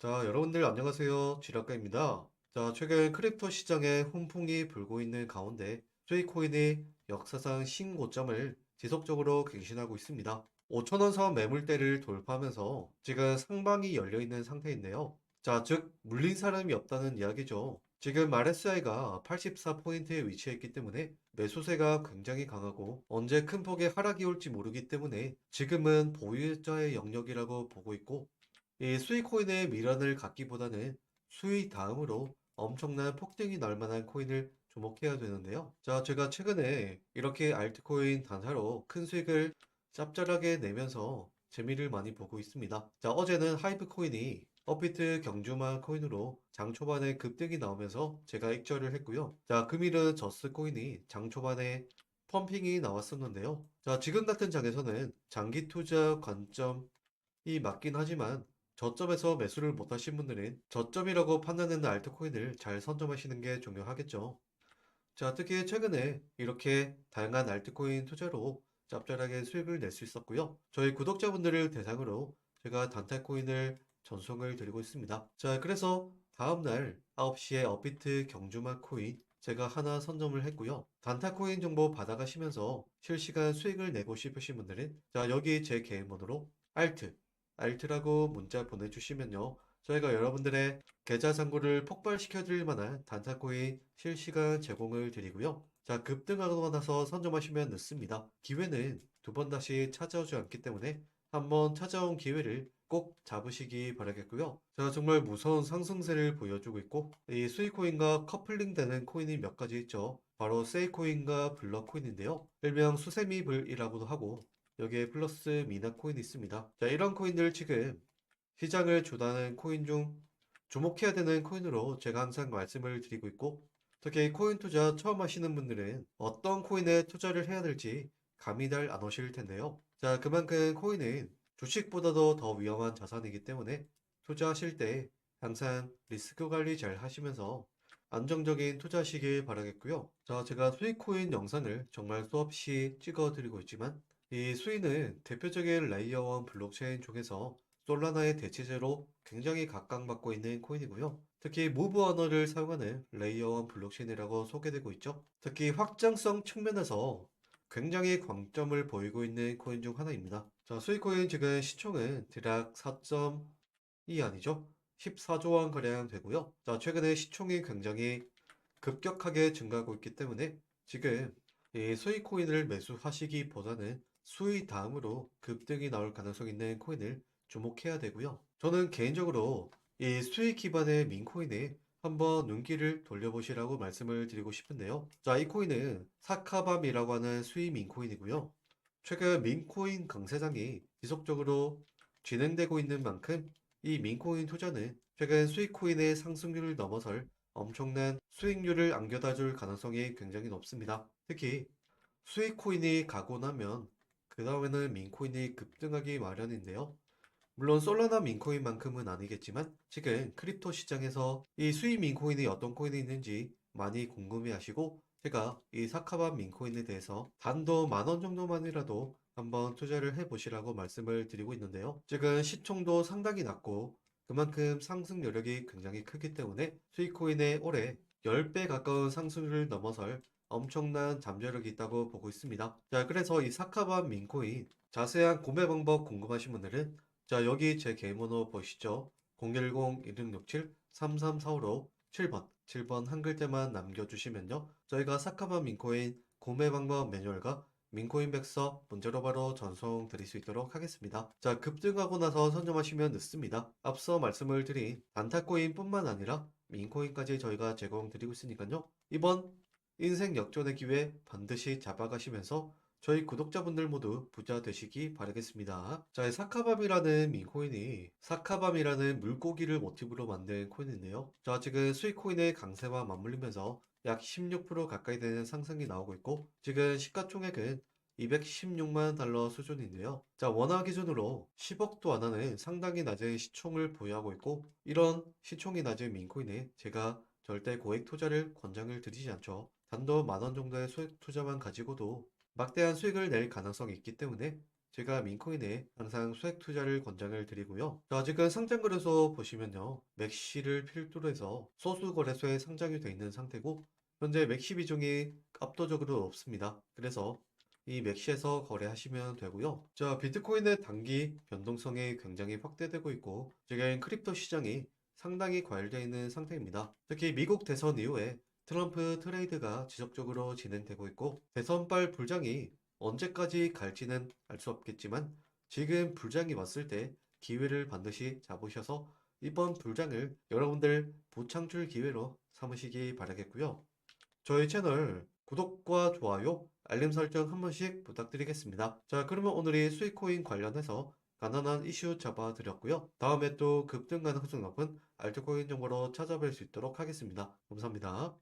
자, 여러분들 안녕하세요. 지락가입니다. 자, 최근 크립토 시장에 훈풍이 불고 있는 가운데 스위코인이 역사상 신고점을 지속적으로 갱신하고 있습니다. 5천원 선 매물대를 돌파하면서 지금 상방이 열려 있는 상태인데요. 자, 즉 물린 사람이 없다는 이야기죠. 지금 RSI가 84포인트에 위치했기 때문에 매수세가 굉장히 강하고 언제 큰 폭의 하락이 올지 모르기 때문에 지금은 보유자의 영역이라고 보고 있고 이 수익 코인의 미련을 갖기보다는 수익 다음으로 엄청난 폭등이 날 만한 코인을 주목해야 되는데요. 자, 제가 최근에 이렇게 알트코인 단타로 큰 수익을 짭짤하게 내면서 재미를 많이 보고 있습니다. 자, 어제는 하이브 코인이 업비트 경주만 코인으로 장 초반에 급등이 나오면서 제가 익절을 했고요. 자, 금일은 저스 코인이 장 초반에 펌핑이 나왔었는데요. 자, 지금 같은 장에서는 장기 투자 관점이 맞긴 하지만 저점에서 매수를 못하신 분들은 저점이라고 판단되는 알트코인을 잘 선점하시는 게 중요하겠죠. 자, 특히 최근에 이렇게 다양한 알트코인 투자로 짭짤하게 수익을 낼 수 있었고요. 저희 구독자분들을 대상으로 제가 단타코인을 전송을 드리고 있습니다. 자, 그래서 다음날 9시에 업비트 경주마 코인 제가 하나 선점을 했고요. 단타코인 정보 받아가시면서 실시간 수익을 내고 싶으신 분들은 자, 여기 제 개인 번호로 알트 알트라고 문자 보내주시면요. 저희가 여러분들의 계좌 잔고를 폭발시켜 드릴 만한 단타코인 실시간 제공을 드리고요. 자, 급등하고 나서 선점하시면 늦습니다. 기회는 두 번 다시 찾아오지 않기 때문에 한번 찾아온 기회를 꼭 잡으시기 바라겠고요. 자, 정말 무서운 상승세를 보여주고 있고, 이 수익코인과 커플링되는 코인이 몇 가지 있죠. 바로 세이코인과 블럭코인인데요. 일명 수세미블이라고도 하고, 여기에 플러스 미나 코인이 있습니다. 자, 이런 코인들 지금 시장을 주도하는 코인 중 주목해야 되는 코인으로 제가 항상 말씀을 드리고 있고, 특히 코인 투자 처음 하시는 분들은 어떤 코인에 투자를 해야 될지 감이 잘 안 오실 텐데요. 자, 그만큼 코인은 주식보다도 더 위험한 자산이기 때문에 투자하실 때 항상 리스크 관리 잘 하시면서 안정적인 투자하시길 바라겠고요. 자, 제가 수익 코인 영상을 정말 수없이 찍어 드리고 있지만 이 수익은 대표적인 레이어 1 블록체인 중에서 솔라나의 대체제로 굉장히 각광받고 있는 코인이고요. 특히 무브 언어를 사용하는 레이어 1 블록체인이라고 소개되고 있죠. 특히 확장성 측면에서 굉장히 강점을 보이고 있는 코인 중 하나입니다. 자, 수익코인 지금 시총은 대략 4.2 아니죠? 14조 원 가량 되고요. 자, 최근에 시총이 굉장히 급격하게 증가하고 있기 때문에 지금 이 수익코인을 매수하시기보다는 수익 다음으로 급등이 나올 가능성 있는 코인을 주목해야 되고요. 저는 개인적으로 이 수익 기반의 민코인에 한번 눈길을 돌려보시라고 말씀을 드리고 싶은데요. 자, 이 코인은 사카밤이라고 하는 수익 민코인이고요. 최근 민코인 강세장이 지속적으로 진행되고 있는 만큼 이 민코인 투자는 최근 수익코인의 상승률을 넘어설 엄청난 수익률을 안겨다 줄 가능성이 굉장히 높습니다. 특히 수익코인이 가고 나면 그 다음에는 민코인이 급등하기 마련인데요. 물론 솔라나 민코인만큼은 아니겠지만 지금 크립토 시장에서 이 수익 민코인이 어떤 코인이 있는지 많이 궁금해 하시고 제가 이 사카반 민코인에 대해서 단도 만원 정도만이라도 한번 투자를 해 보시라고 말씀을 드리고 있는데요. 지금 시총도 상당히 낮고 그만큼 상승 여력이 굉장히 크기 때문에 수익 코인의 올해 10배 가까운 상승률을 넘어설 엄청난 잠재력이 있다고 보고 있습니다. 자, 그래서 이 사카반 민코인 자세한 구매 방법 궁금하신 분들은 자, 여기 제 개인 번호 보시죠. 010-1667-3345로 7번, 7번 한 글자만 남겨주시면요. 저희가 사카반 민코인 구매 방법 매뉴얼과 민코인 백서 문자로 바로 전송 드릴 수 있도록 하겠습니다. 자, 급등하고 나서 선점하시면 늦습니다. 앞서 말씀을 드린 단타코인 뿐만 아니라 민코인까지 저희가 제공드리고 있으니까요. 이번 인생 역전의 기회 반드시 잡아가시면서 저희 구독자분들 모두 부자 되시기 바라겠습니다. 자, 이 사카밤이라는 민코인이 사카밤이라는 물고기를 모티브로 만든 코인인데요. 자, 지금 수익코인의 강세와 맞물리면서 약 16% 가까이 되는 상승이 나오고 있고 지금 시가총액은 216만 달러 수준인데요. 자, 원화 기준으로 10억도 안 하는 상당히 낮은 시총을 보유하고 있고 이런 시총이 낮은 민코인에 제가 절대 고액 투자를 권장을 드리지 않죠. 단도 만원 정도의 수익 투자만 가지고도 막대한 수익을 낼 가능성이 있기 때문에 제가 민코인에 항상 수익 투자를 권장을 드리고요. 자, 지금 상장 거래소 보시면요. 맥시를 필두로 해서 소수 거래소에 상장이 되어 있는 상태고 현재 맥시 비중이 압도적으로 높습니다. 그래서 이 맥시에서 거래하시면 되고요. 자, 비트코인의 단기 변동성이 굉장히 확대되고 있고 지금 크립토 시장이 상당히 과열되어 있는 상태입니다. 특히 미국 대선 이후에 트럼프 트레이드가 지속적으로 진행되고 있고 대선발 불장이 언제까지 갈지는 알 수 없겠지만 지금 불장이 왔을 때 기회를 반드시 잡으셔서 이번 불장을 여러분들 부창출 기회로 삼으시기 바라겠고요. 저희 채널 구독과 좋아요, 알림 설정 한 번씩 부탁드리겠습니다. 자, 그러면 오늘이 수익코인 관련해서 간단한 이슈 잡아드렸고요. 다음에 또 급등 가능성 높은 알트코인 정보로 찾아뵐 수 있도록 하겠습니다. 감사합니다.